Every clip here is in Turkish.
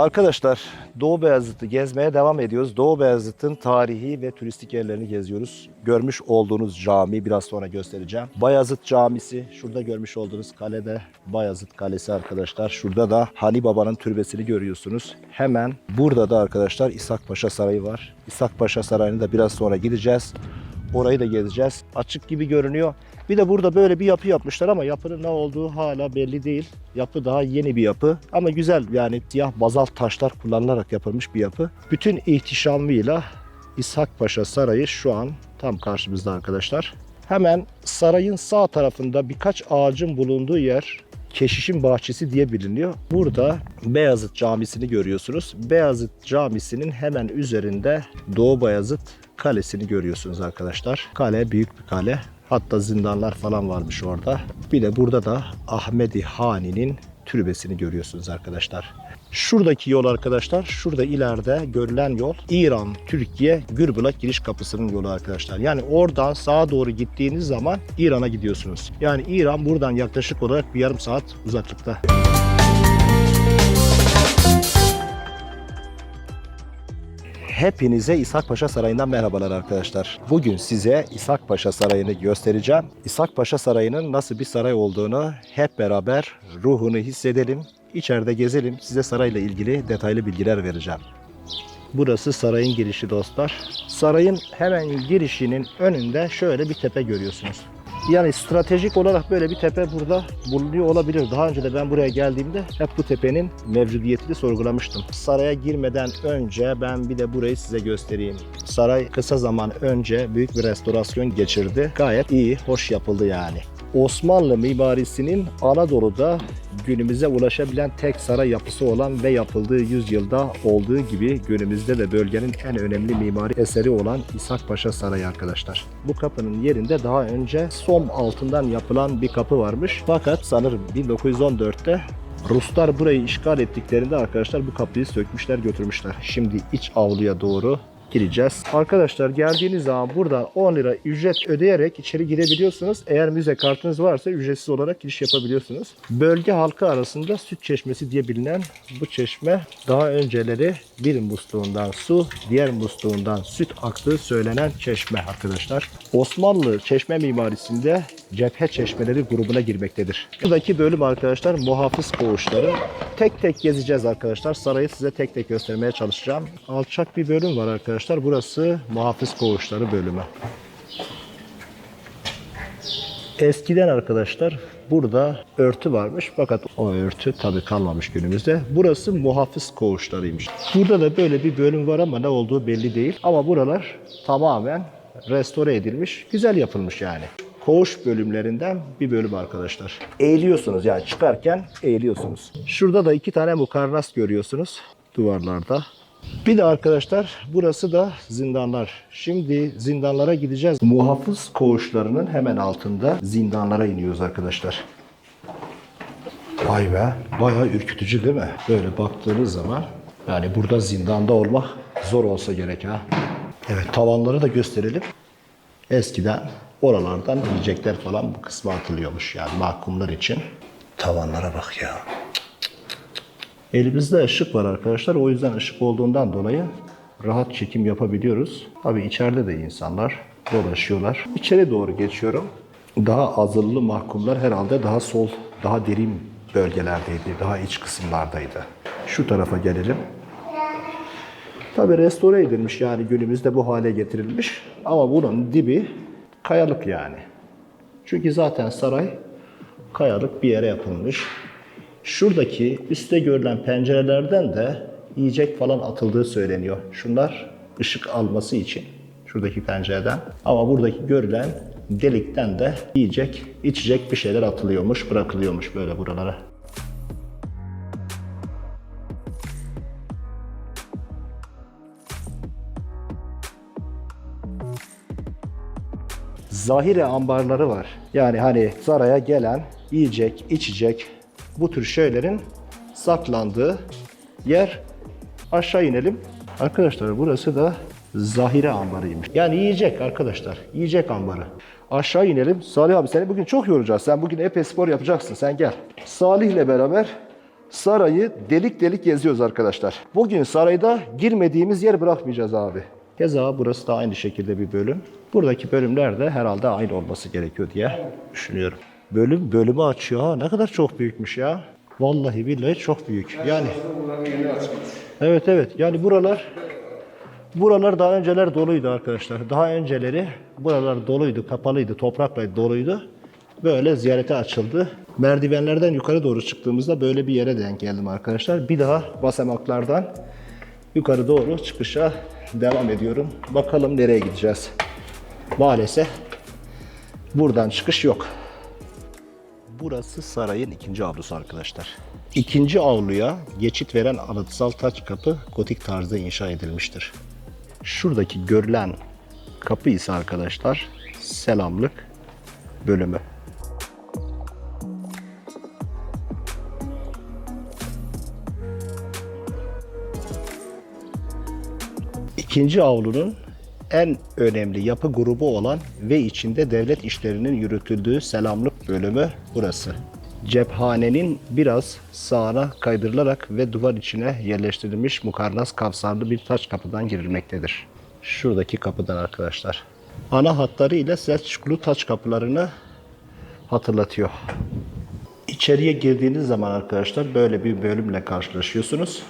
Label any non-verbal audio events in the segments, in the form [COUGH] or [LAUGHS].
Arkadaşlar Doğu Beyazıt'ı gezmeye devam ediyoruz. Doğu Beyazıt'ın tarihi ve turistik yerlerini geziyoruz. Görmüş olduğunuz cami biraz sonra göstereceğim. Bayazıt Camisi şurada görmüş olduğunuz kalede Bayazıt Kalesi arkadaşlar. Şurada da Hani Baba'nın türbesini görüyorsunuz. Hemen burada da arkadaşlar İshak Paşa Sarayı var. İshak Paşa Sarayı'na da biraz sonra gideceğiz. Orayı da gezeceğiz. Açık gibi görünüyor. Bir de burada böyle bir yapı yapmışlar ama yapının ne olduğu hala belli değil. Yapı daha yeni bir yapı ama güzel yani siyah bazalt taşlar kullanılarak yapılmış bir yapı. Bütün ihtişamıyla İshak Paşa Sarayı şu an tam karşımızda arkadaşlar. Hemen sarayın sağ tarafında birkaç ağacın bulunduğu yer Keşişin Bahçesi diye biliniyor. Burada Beyazıt Camisi'ni görüyorsunuz. Beyazıt Camisi'nin hemen üzerinde Doğu Bayazıt Kalesi'ni görüyorsunuz arkadaşlar. Kale büyük bir kale. Hatta zindanlar falan varmış orada. Bir de burada da Ahmedi Hani'nin türbesini görüyorsunuz arkadaşlar. Şuradaki yol arkadaşlar, şurada ileride görülen yol İran, Türkiye, Gürbülak giriş kapısının yolu arkadaşlar. Yani oradan sağa doğru gittiğiniz zaman İran'a gidiyorsunuz. Yani İran buradan yaklaşık olarak bir yarım saat uzaklıkta. Hepinize İshak Paşa Sarayı'ndan merhabalar arkadaşlar. Bugün size İshak Paşa Sarayı'nı göstereceğim. İshak Paşa Sarayı'nın nasıl bir saray olduğunu hep beraber ruhunu hissedelim. İçeride gezelim. Size sarayla ilgili detaylı bilgiler vereceğim. Burası sarayın girişi dostlar. Sarayın hemen girişinin önünde şöyle bir tepe görüyorsunuz. Yani stratejik olarak böyle bir tepe burada bulunuyor olabilir. Daha önce de ben buraya geldiğimde hep bu tepenin mevcudiyetini sorgulamıştım. Saraya girmeden önce ben bir de burayı size göstereyim. Saray kısa zaman önce büyük bir restorasyon geçirdi. Gayet iyi, hoş yapıldı yani. Osmanlı mimarisinin Anadolu'da günümüze ulaşabilen tek saray yapısı olan ve yapıldığı yüzyılda olduğu gibi günümüzde de bölgenin en önemli mimari eseri olan İshak Paşa Sarayı arkadaşlar. Bu kapının yerinde daha önce som altından yapılan bir kapı varmış. Fakat sanırım 1914'te Ruslar burayı işgal ettiklerinde arkadaşlar bu kapıyı sökmüşler götürmüşler. Şimdi iç avluya doğru gireceğiz. Arkadaşlar geldiğiniz zaman buradan 10 lira ücret ödeyerek içeri girebiliyorsunuz. Eğer müze kartınız varsa ücretsiz olarak giriş yapabiliyorsunuz. Bölge halkı arasında süt çeşmesi diye bilinen bu çeşme daha önceleri bir musluğundan su, diğer musluğundan süt aktığı söylenen çeşme arkadaşlar. Osmanlı çeşme mimarisinde cephe çeşmeleri grubuna girmektedir. Buradaki bölüm arkadaşlar muhafız koğuşları. Tek tek gezeceğiz arkadaşlar. Sarayı size tek tek göstermeye çalışacağım. Alçak bir bölüm var arkadaşlar. Burası muhafız koğuşları bölümü. Eskiden arkadaşlar burada örtü varmış fakat o örtü tabii kalmamış günümüzde. Burası muhafız koğuşlarıymış. Burada da böyle bir bölüm var ama ne olduğu belli değil. Ama buralar tamamen restore edilmiş, güzel yapılmış yani. Koğuş bölümlerinden bir bölüm arkadaşlar. Eğiliyorsunuz yani çıkarken eğiliyorsunuz. Şurada da iki tane mukarnas görüyorsunuz duvarlarda. Bir de arkadaşlar burası da zindanlar. Şimdi zindanlara gideceğiz. Muhafız koğuşlarının hemen altında zindanlara iniyoruz arkadaşlar. Vay be, bayağı ürkütücü değil mi? Böyle baktığınız zaman yani burada zindanda olmak zor olsa gerek ha. Evet, tavanları da gösterelim. Eskiden oralardan yiyecekler falan bu kısma atılıyormuş yani mahkumlar için. Tavanlara bak ya. Elimizde ışık var arkadaşlar. O yüzden ışık olduğundan dolayı rahat çekim yapabiliyoruz. Tabii içeride de insanlar dolaşıyorlar. İçeri doğru geçiyorum. Daha azıllı mahkumlar herhalde daha sol, daha derin bölgelerdeydi. Daha iç kısımlardaydı. Şu tarafa gelelim. Tabii restore edilmiş yani günümüzde bu hale getirilmiş. Ama bunun dibi kayalık yani. Çünkü zaten saray kayalık bir yere yapılmış. Şuradaki üstte görülen pencerelerden de yiyecek falan atıldığı söyleniyor. Şunlar ışık alması için şuradaki pencereden. Ama buradaki görülen delikten de yiyecek, içecek bir şeyler atılıyormuş, bırakılıyormuş böyle buralara. Zahire ambarları var. Yani hani saraya gelen yiyecek, içecek, bu tür şeylerin saklandığı yer. Aşağı inelim. Arkadaşlar burası da zahire ambarıymış. Yani yiyecek arkadaşlar. Yiyecek ambarı. Aşağı inelim. Salih abi seni bugün çok yoracağız. Sen bugün epey spor yapacaksın. Sen gel. Salih'le beraber Sarayı delik delik geziyoruz arkadaşlar. Bugün sarayda girmediğimiz yer bırakmayacağız abi. Keza burası da aynı şekilde bir bölüm. Buradaki bölümler de herhalde aynı olması gerekiyor diye düşünüyorum. Bölüm bölümü açıyor. Ha, ne kadar çok büyükmüş ya. Vallahi billahi çok büyük. Yani Evet evet. Yani buralar buralar daha önceler doluydu arkadaşlar. Daha önceleri buralar doluydu, kapalıydı, toprakla doluydu. Böyle ziyarete açıldı. Merdivenlerden yukarı doğru çıktığımızda böyle bir yere denk geldim arkadaşlar. Bir daha basamaklardan yukarı doğru çıkışa devam ediyorum. Bakalım nereye gideceğiz. Maalesef buradan çıkış yok. Burası sarayın ikinci avlusu arkadaşlar. İkinci avluya geçit veren anıtsal taç kapı gotik tarzda inşa edilmiştir. Şuradaki görülen kapı ise arkadaşlar selamlık bölümü. İkinci avlunun en önemli yapı grubu olan ve içinde devlet işlerinin yürütüldüğü selamlık bölümü burası. Cephanenin biraz sağına kaydırılarak ve duvar içine yerleştirilmiş mukarnas kapsarlı bir taş kapıdan girilmektedir. Şuradaki kapıdan arkadaşlar. Ana hatları ile Selçuklu taç kapılarını hatırlatıyor. İçeriye girdiğiniz zaman arkadaşlar böyle bir bölümle karşılaşıyorsunuz.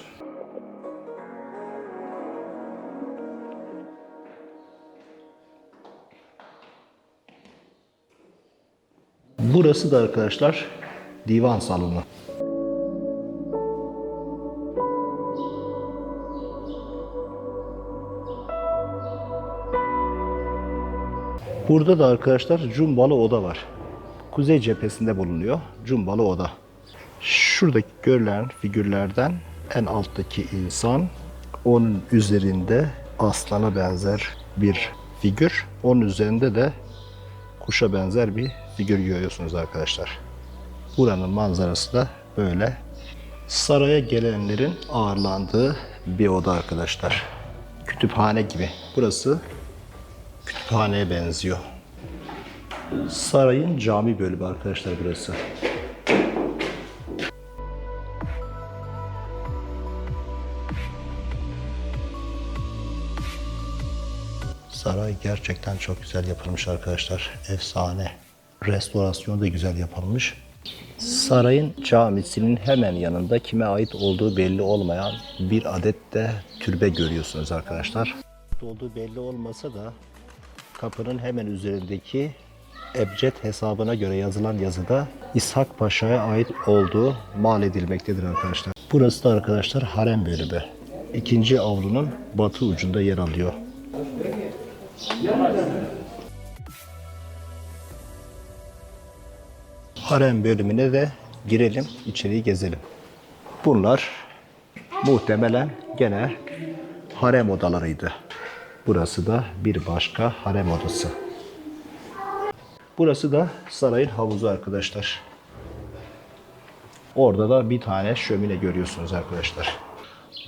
Burası da arkadaşlar divan salonu. Burada da arkadaşlar cumbalı oda var. Kuzey cephesinde bulunuyor cumbalı oda. Şuradaki görülen figürlerden en alttaki insan, onun üzerinde aslana benzer bir figür, onun üzerinde de kuşa benzer bir figür görüyorsunuz arkadaşlar. Buranın manzarası da böyle. Saraya gelenlerin ağırlandığı bir oda arkadaşlar. Kütüphane gibi. Burası kütüphaneye benziyor. Sarayın cami bölümü arkadaşlar burası. Saray gerçekten çok güzel yapılmış arkadaşlar. Efsane. Restorasyonu da güzel yapılmış. Sarayın camisinin hemen yanında kime ait olduğu belli olmayan bir adet de türbe görüyorsunuz arkadaşlar. Olduğu belli olmasa da kapının hemen üzerindeki ebced hesabına göre yazılan yazıda İshak Paşa'ya ait olduğu mal edilmektedir arkadaşlar. Burası da arkadaşlar harem bölümü. İkinci avlunun batı ucunda yer alıyor. Harem bölümüne de girelim, içeriği gezelim. Bunlar muhtemelen gene harem odalarıydı. Burası da bir başka harem odası. Burası da sarayın havuzu arkadaşlar. Orada da bir tane şömine görüyorsunuz arkadaşlar.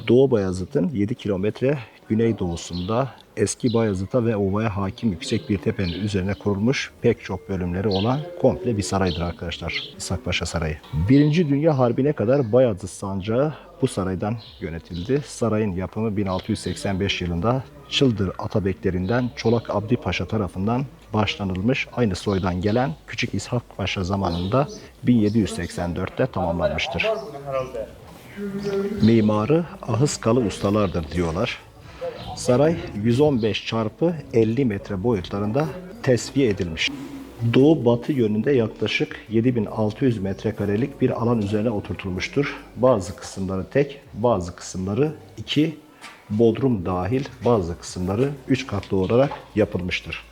Doğu Bayazıt'ın 7 kilometre güneydoğusunda eski Bayazıt'a ve Ova'ya hakim yüksek bir tepenin üzerine kurulmuş pek çok bölümleri olan komple bir saraydır arkadaşlar. İshak Paşa Sarayı. Birinci Dünya Harbi'ne kadar Bayazıt Sancağı bu saraydan yönetildi. Sarayın yapımı 1685 yılında Çıldır Atabeklerinden Çolak Abdi Paşa tarafından başlanılmış aynı soydan gelen Küçük İshak Paşa zamanında 1784'te tamamlanmıştır. Mimarı Ahıskalı ustalardır diyorlar. Saray 115 çarpı 50 metre boyutlarında tesviye edilmiş. Doğu batı yönünde yaklaşık 7600 metrekarelik bir alan üzerine oturtulmuştur. Bazı kısımları tek, bazı kısımları iki, bodrum dahil bazı kısımları üç katlı olarak yapılmıştır.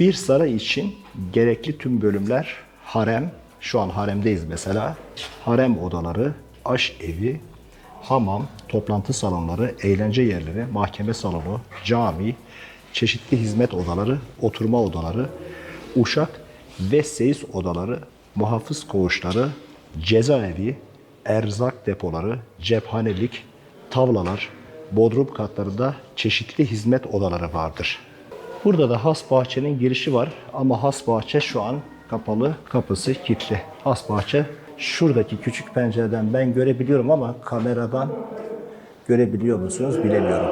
Bir saray için gerekli tüm bölümler harem, şu an haremdeyiz mesela, harem odaları, aş evi, hamam, toplantı salonları, eğlence yerleri, mahkeme salonu, cami, çeşitli hizmet odaları, oturma odaları, uşak ve seyis odaları, muhafız koğuşları, cezaevi, erzak depoları, cephanelik, tavlalar, bodrum katlarında çeşitli hizmet odaları vardır. Burada da has bahçenin girişi var ama has bahçe şu an kapalı, kapısı kilitli. Has bahçe Şuradaki küçük pencereden ben görebiliyorum ama kameradan görebiliyor musunuz bilemiyorum.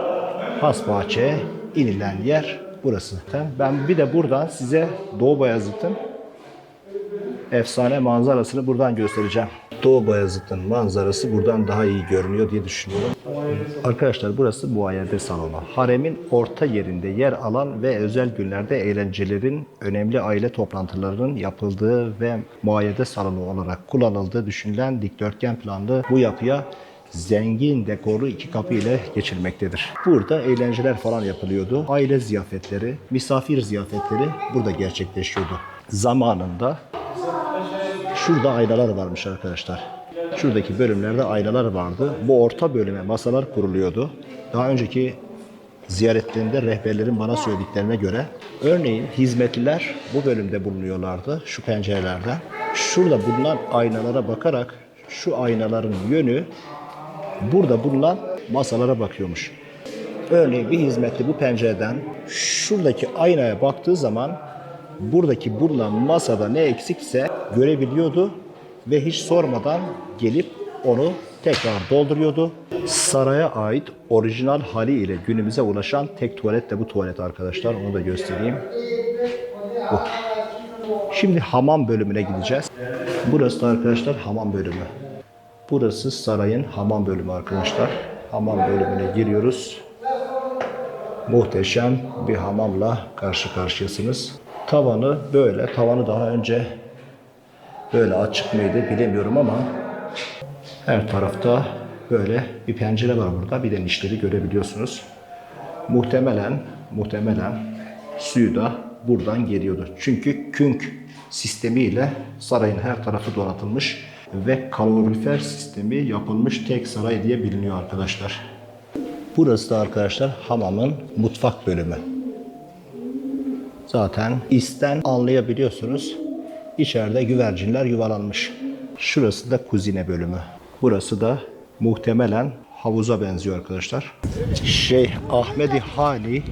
Has bahçeye inilen yer burası. Ben bir de buradan size Doğu Bayazıt'ın efsane manzarasını buradan göstereceğim. Doğu Bayazıt'ın manzarası buradan daha iyi görünüyor diye düşünüyorum. Arkadaşlar burası muayyede salonu. Haremin orta yerinde yer alan ve özel günlerde eğlencelerin, önemli aile toplantılarının yapıldığı ve muayyede salonu olarak kullanıldığı düşünülen dikdörtgen planlı bu yapıya zengin dekorlu iki kapı ile geçilmektedir. Burada eğlenceler falan yapılıyordu. Aile ziyafetleri, misafir ziyafetleri burada gerçekleşiyordu. Zamanında Şurada aynalar varmış arkadaşlar. Şuradaki bölümlerde aynalar vardı. Bu orta bölüme masalar kuruluyordu. Daha önceki ziyaretlerinde rehberlerin bana söylediklerine göre örneğin hizmetliler bu bölümde bulunuyorlardı şu pencerelerden. Şurada bulunan aynalara bakarak şu aynaların yönü burada bulunan masalara bakıyormuş. Örneğin bir hizmetli bu pencereden şuradaki aynaya baktığı zaman buradaki bulunan masada ne eksikse görebiliyordu ve hiç sormadan gelip onu tekrar dolduruyordu. Saraya ait orijinal haliyle günümüze ulaşan tek tuvalet de bu tuvalet arkadaşlar. Onu da göstereyim. Bu. Şimdi hamam bölümüne gideceğiz. Burası da arkadaşlar hamam bölümü. Burası sarayın hamam bölümü arkadaşlar. Hamam bölümüne giriyoruz muhteşem bir hamamla karşı karşıyasınız. Tavanı böyle. Tavanı daha önce böyle açık mıydı bilemiyorum ama her tarafta böyle bir pencere var burada. Bir de nişleri görebiliyorsunuz. Muhtemelen muhtemelen suyu da buradan geliyordu. Çünkü künk sistemiyle sarayın her tarafı donatılmış ve kalorifer sistemi yapılmış tek saray diye biliniyor arkadaşlar. Burası da arkadaşlar hamamın mutfak bölümü. Zaten isten anlayabiliyorsunuz. İçeride güvercinler yuvalanmış. Şurası da kuzine bölümü. Burası da muhtemelen havuza benziyor arkadaşlar. Şeyh Ahmedi Hani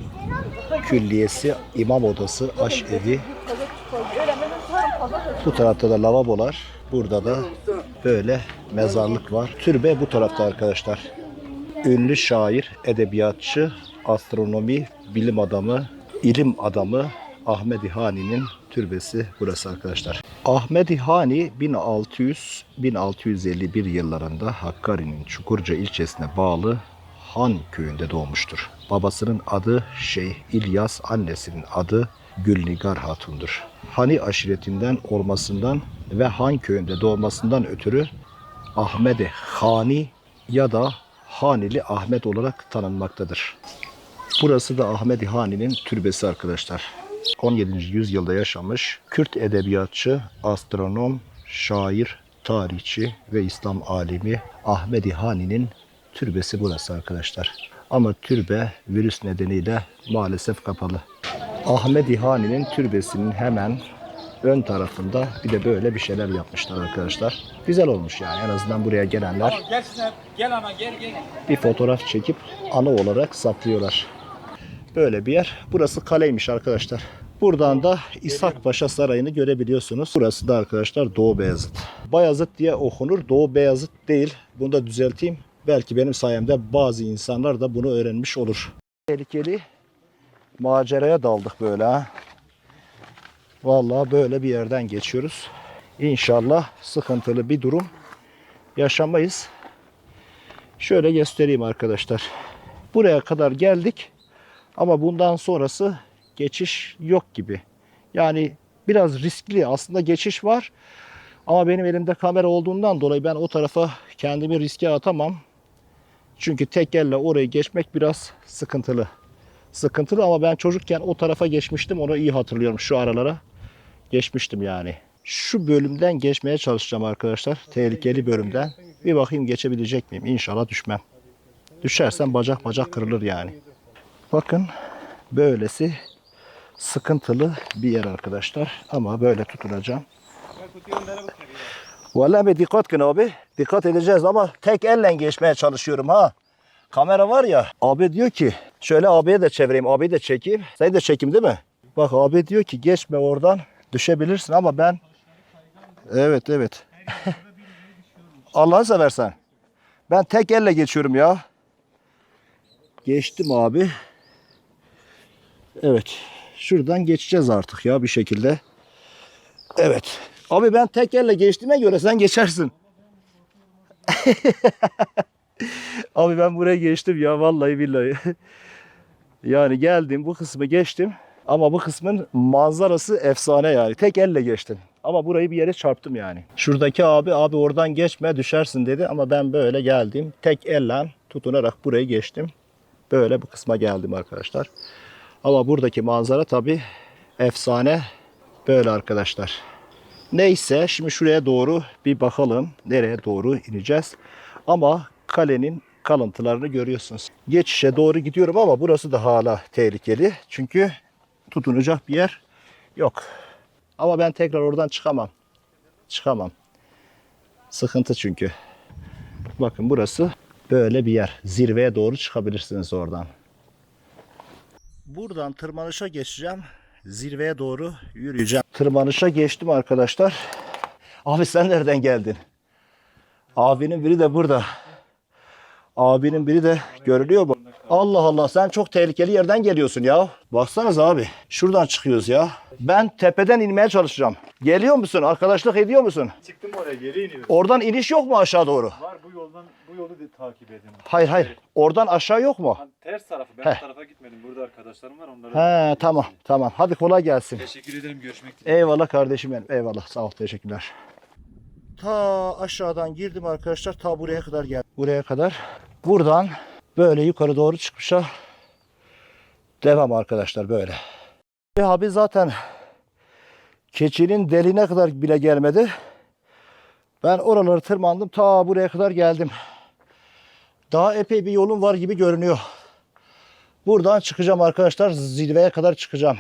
Külliyesi, imam odası, aşevi. Bu tarafta da lavabolar. Burada da böyle mezarlık var. Türbe bu tarafta arkadaşlar. Ünlü şair, edebiyatçı, astronomi, bilim adamı, ilim adamı Ahmedi Hani'nin türbesi burası arkadaşlar. Ahmedi Hani 1600-1651 yıllarında Hakkari'nin Çukurca ilçesine bağlı Han köyünde doğmuştur. Babasının adı Şeyh İlyas, annesinin adı Gülnigar Hatun'dur. Hani aşiretinden olmasından ve Han köyünde doğmasından ötürü Ahmedi Hani ya da Hanili Ahmet olarak tanınmaktadır. Burası da Ahmedi Hani'nin türbesi arkadaşlar. 17. yüzyılda yaşamış Kürt edebiyatçı, astronom, şair, tarihçi ve İslam alimi Ahmedi Hani'nin türbesi burası arkadaşlar. Ama türbe virüs nedeniyle maalesef kapalı. Ahmedi Hani'nin türbesinin hemen ön tarafında bir de böyle bir şeyler yapmışlar arkadaşlar. Güzel olmuş yani en azından buraya gelenler Gel ana gel gel. bir fotoğraf çekip anı olarak saklıyorlar. Böyle bir yer. Burası kaleymiş arkadaşlar. Buradan da İshak Paşa Sarayı'nı görebiliyorsunuz. Burası da arkadaşlar Doğu Beyazıt. Bayazıt diye okunur. Doğu Beyazıt değil. Bunu da düzelteyim. Belki benim sayemde bazı insanlar da bunu öğrenmiş olur. Tehlikeli maceraya daldık böyle ha. Vallahi böyle bir yerden geçiyoruz. İnşallah sıkıntılı bir durum yaşamayız. Şöyle göstereyim arkadaşlar. Buraya kadar geldik ama bundan sonrası geçiş yok gibi. Yani biraz riskli aslında geçiş var ama benim elimde kamera olduğundan dolayı ben o tarafa kendimi riske atamam. Çünkü tek elle orayı geçmek biraz sıkıntılı. Sıkıntılı ama ben çocukken o tarafa geçmiştim. Onu iyi hatırlıyorum şu aralara. Geçmiştim yani. Şu bölümden geçmeye çalışacağım arkadaşlar. Tehlikeli bölümden. Bir bakayım geçebilecek miyim? İnşallah düşmem. Düşersem bacak bacak kırılır yani. Bakın böylesi sıkıntılı bir yer arkadaşlar. Ama böyle tutunacağım. Vallahi bir dikkat edin abi. Dikkat edeceğiz ama tek elle geçmeye çalışıyorum ha. Kamera var ya. Abi diyor ki şöyle abiye de çevireyim. Abiyi de çekeyim. Seni de çekeyim değil mi? Bak abi diyor ki geçme oradan. Düşebilirsin ama ben Evet evet. [LAUGHS] Allah'ını seversen. Ben tek elle geçiyorum ya. Geçtim abi. Evet. Şuradan geçeceğiz artık ya bir şekilde. Evet. Abi ben tek elle geçtiğime göre sen geçersin. [LAUGHS] Abi ben buraya geçtim ya vallahi billahi. [LAUGHS] yani geldim bu kısmı geçtim. Ama bu kısmın manzarası efsane yani. Tek elle geçtim. Ama burayı bir yere çarptım yani. Şuradaki abi abi oradan geçme düşersin dedi ama ben böyle geldim. Tek elle tutunarak burayı geçtim. Böyle bu kısma geldim arkadaşlar. Ama buradaki manzara tabi efsane. Böyle arkadaşlar. Neyse şimdi şuraya doğru bir bakalım. Nereye doğru ineceğiz. Ama kalenin kalıntılarını görüyorsunuz. Geçişe doğru gidiyorum ama burası da hala tehlikeli. Çünkü tutunacak bir yer yok. Ama ben tekrar oradan çıkamam. Çıkamam. Sıkıntı çünkü. Bakın burası böyle bir yer. Zirveye doğru çıkabilirsiniz oradan. Buradan tırmanışa geçeceğim. Zirveye doğru yürüyeceğim. Tırmanışa geçtim arkadaşlar. Abi sen nereden geldin? Abinin biri de burada. Abinin biri de görülüyor mu? Allah Allah sen çok tehlikeli yerden geliyorsun ya. Baksanız abi şuradan çıkıyoruz ya. Ben tepeden inmeye çalışacağım. Geliyor musun? Arkadaşlık ediyor musun? Çıktım oraya geri iniyorum. Oradan iniş yok mu aşağı doğru? Var bu yoldan bu yolu da takip edin. Hayır hayır. Oradan aşağı yok mu? Hani ters tarafı ben Heh. o tarafa gitmedim. Burada arkadaşlarım var onlara. He tamam tamam. Hadi kolay gelsin. Teşekkür ederim görüşmek dileğiyle. Eyvallah kardeşim benim. Eyvallah. Sağ ol. Teşekkürler. Ta aşağıdan girdim arkadaşlar. Ta buraya kadar geldim. Buraya kadar. Buradan böyle yukarı doğru çıkmışa devam arkadaşlar böyle. E abi zaten keçinin deliğine kadar bile gelmedi. Ben oraları tırmandım. Ta buraya kadar geldim. Daha epey bir yolum var gibi görünüyor. Buradan çıkacağım arkadaşlar. Zirveye kadar çıkacağım.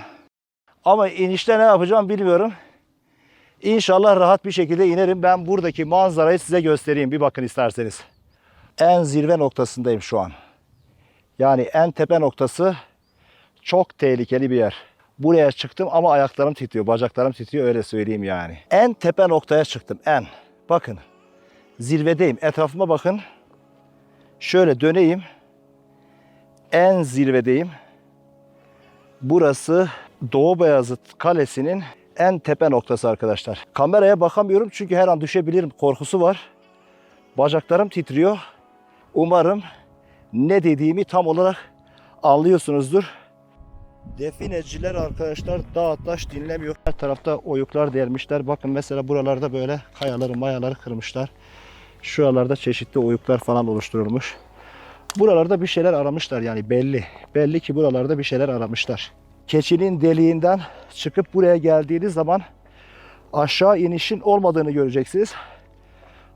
Ama inişte ne yapacağım bilmiyorum. İnşallah rahat bir şekilde inerim. Ben buradaki manzarayı size göstereyim. Bir bakın isterseniz. En zirve noktasındayım şu an. Yani en tepe noktası çok tehlikeli bir yer. Buraya çıktım ama ayaklarım titriyor, bacaklarım titriyor öyle söyleyeyim yani. En tepe noktaya çıktım. En. Bakın. Zirvedeyim. Etrafıma bakın. Şöyle döneyim. En zirvedeyim. Burası Doğu Beyazıt Kalesi'nin en tepe noktası arkadaşlar. Kameraya bakamıyorum çünkü her an düşebilirim korkusu var. Bacaklarım titriyor. Umarım ne dediğimi tam olarak anlıyorsunuzdur. Defineciler arkadaşlar dağ taş dinlemiyor. Her tarafta oyuklar delmişler. Bakın mesela buralarda böyle kayaları mayaları kırmışlar. Şuralarda çeşitli oyuklar falan oluşturulmuş. Buralarda bir şeyler aramışlar yani belli. Belli ki buralarda bir şeyler aramışlar. Keçinin deliğinden çıkıp buraya geldiğiniz zaman aşağı inişin olmadığını göreceksiniz.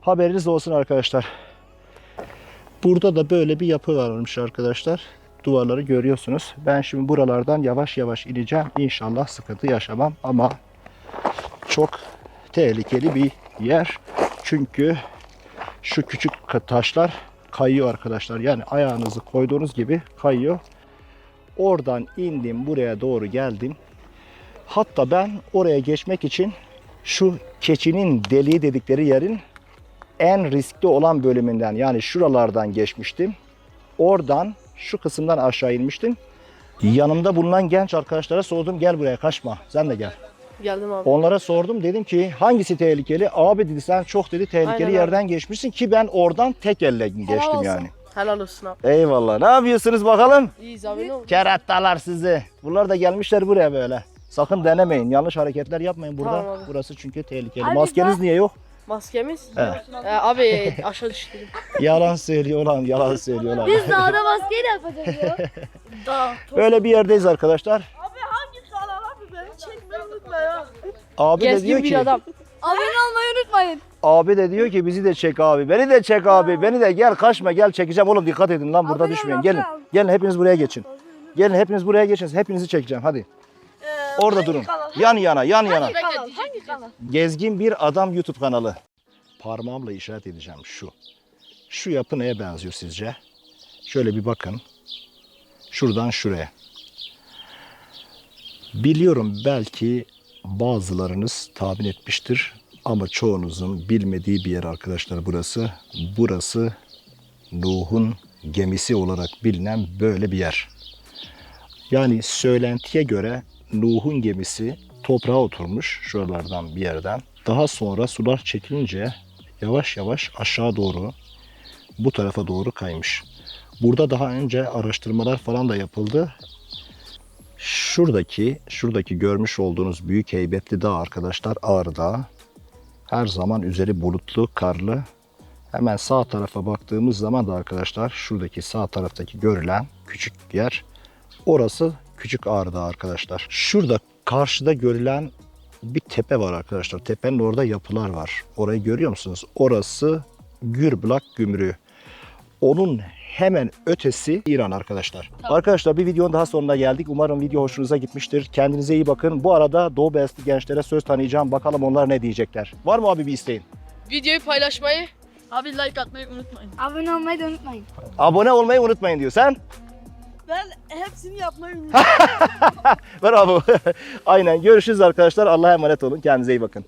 Haberiniz olsun arkadaşlar. Burada da böyle bir yapı varmış arkadaşlar. Duvarları görüyorsunuz. Ben şimdi buralardan yavaş yavaş ineceğim. İnşallah sıkıntı yaşamam ama çok tehlikeli bir yer. Çünkü şu küçük taşlar kayıyor arkadaşlar. Yani ayağınızı koyduğunuz gibi kayıyor. Oradan indim buraya doğru geldim. Hatta ben oraya geçmek için şu keçinin deliği dedikleri yerin en riskli olan bölümünden yani şuralardan geçmiştim. Oradan şu kısımdan aşağı inmiştim. Yanımda bulunan genç arkadaşlara sordum gel buraya kaçma sen de gel. Geldim abi. Onlara sordum dedim ki hangisi tehlikeli? Abi dedi sen çok dedi tehlikeli Aynen abi. yerden geçmişsin ki ben oradan tek elle geçtim olsun. yani. Helal olsun abi. Eyvallah. Ne yapıyorsunuz bakalım? İyiyiz abi ne oldu? Kerattalar sizi. Bunlar da gelmişler buraya böyle. Sakın denemeyin. Yanlış hareketler yapmayın burada. Tamam abi. Burası çünkü tehlikeli. Abi Maskeniz ben- niye yok? Maskemiz? Evet. Ee, abi aşağı düştüm. yalan söylüyor lan, yalan söylüyor lan. Biz dağda maskeyle yapacağız ya. [LAUGHS] Dağ. Böyle bir yerdeyiz arkadaşlar. Abi hangi kanal abi beni çekmeyi unutma ya. Abi de diyor bir ki, adam. Abone olmayı unutmayın. abi de diyor ki bizi de çek abi. Beni de çek abi. Beni de gel kaçma gel çekeceğim oğlum dikkat edin lan burada Abone düşmeyin. Gelin. abone ol. Gelin hepiniz buraya geçin. Gelin hepiniz buraya geçin. Hepinizi çekeceğim hadi. Ee, Orada durun. Yan yana, yan yana. Kanal? Hangi kanal? Gezgin bir adam YouTube kanalı. Parmağımla işaret edeceğim şu. Şu yapı neye benziyor sizce? Şöyle bir bakın. Şuradan şuraya. Biliyorum belki bazılarınız tahmin etmiştir. Ama çoğunuzun bilmediği bir yer arkadaşlar burası. Burası Nuh'un gemisi olarak bilinen böyle bir yer. Yani söylentiye göre Nuh'un gemisi toprağa oturmuş şuralardan bir yerden. Daha sonra sular çekilince yavaş yavaş aşağı doğru bu tarafa doğru kaymış. Burada daha önce araştırmalar falan da yapıldı. Şuradaki, şuradaki görmüş olduğunuz büyük heybetli dağ arkadaşlar Ağrı Dağı. Her zaman üzeri bulutlu, karlı. Hemen sağ tarafa baktığımız zaman da arkadaşlar şuradaki sağ taraftaki görülen küçük yer orası Küçük Ağrı Dağı arkadaşlar. Şurada karşıda görülen bir tepe var arkadaşlar. Tepenin orada yapılar var. Orayı görüyor musunuz? Orası Gürbülak Gümrüğü. Onun hemen ötesi İran arkadaşlar. Arkadaşlar bir videonun daha sonuna geldik. Umarım video hoşunuza gitmiştir. Kendinize iyi bakın. Bu arada Doğu Beyazıtlı gençlere söz tanıyacağım. Bakalım onlar ne diyecekler. Var mı abi bir isteğin? Videoyu paylaşmayı Abi like atmayı unutmayın. Abone olmayı da unutmayın. Abone olmayı unutmayın diyor. Sen? Ben hepsini yapmayı [LAUGHS] unutmayın. Bravo. [LAUGHS] Aynen. Görüşürüz arkadaşlar. Allah'a emanet olun. Kendinize iyi bakın.